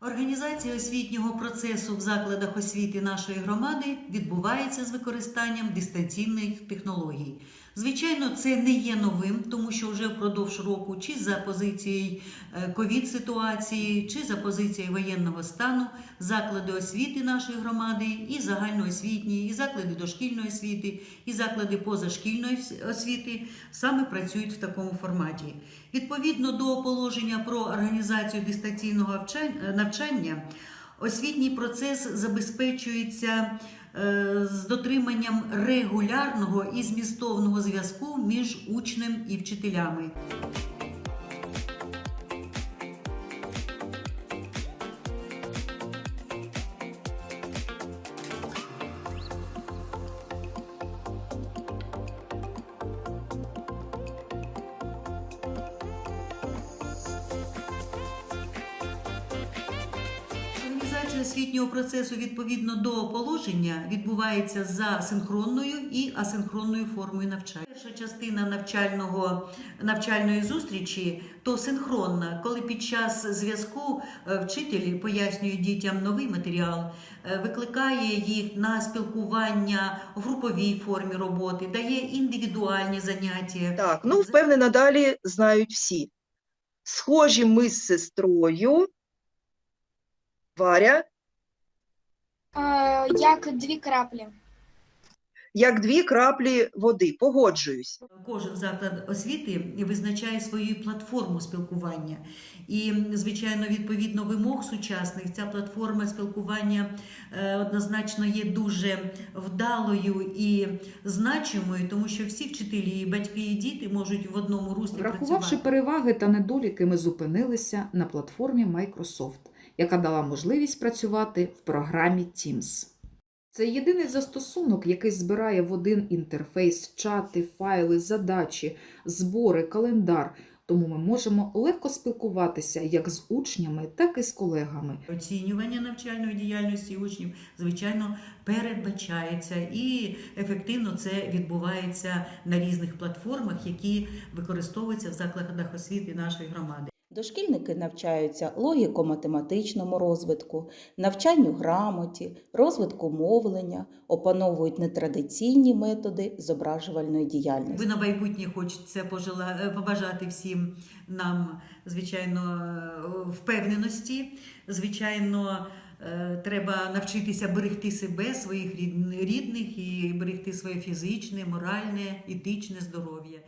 Організація освітнього процесу в закладах освіти нашої громади відбувається з використанням дистанційних технологій. Звичайно, це не є новим, тому що вже впродовж року, чи за позицією е, ковід-ситуації, чи за позицією воєнного стану, заклади освіти нашої громади, і загальноосвітні, і заклади дошкільної освіти, і заклади позашкільної освіти саме працюють в такому форматі. Відповідно до положення про організацію дистанційного навчання, освітній процес забезпечується е, з дотриманням регулярного і змістовного зв'язку між учнем і вчителями. Організація освітнього процесу відповідно до положення відбувається за синхронною і асинхронною формою навчання. Перша частина навчального навчальної зустрічі то синхронна, коли під час зв'язку е, вчитель пояснює дітям новий матеріал, е, викликає їх на спілкування в груповій формі роботи, дає індивідуальні заняття. Так, ну впевнена, далі знають всі. Схожі ми з сестрою. Варя, Е, Як дві краплі. як дві краплі води. Погоджуюсь. Кожен заклад освіти визначає свою платформу спілкування. І, звичайно, відповідно вимог сучасних, ця платформа спілкування е, однозначно є дуже вдалою і значимою, тому що всі вчителі, і батьки і діти можуть в одному руслі Врахувавши працювати. переваги та недоліки, ми зупинилися на платформі Microsoft, яка дала можливість працювати в програмі Teams. Це єдиний застосунок, який збирає в один інтерфейс чати, файли, задачі, збори, календар. Тому ми можемо легко спілкуватися як з учнями, так і з колегами. Оцінювання навчальної діяльності учнів, звичайно, передбачається і ефективно це відбувається на різних платформах, які використовуються в закладах освіти нашої громади. Дошкільники навчаються логіко-математичному розвитку, навчанню грамоті, розвитку мовлення, опановують нетрадиційні методи зображувальної діяльності. Ви на майбутнє хочеться е, побажати всім нам, звичайно, е, впевненості. Звичайно, е, треба навчитися берегти себе, своїх рідн- рідних і берегти своє фізичне, моральне, етичне здоров'я.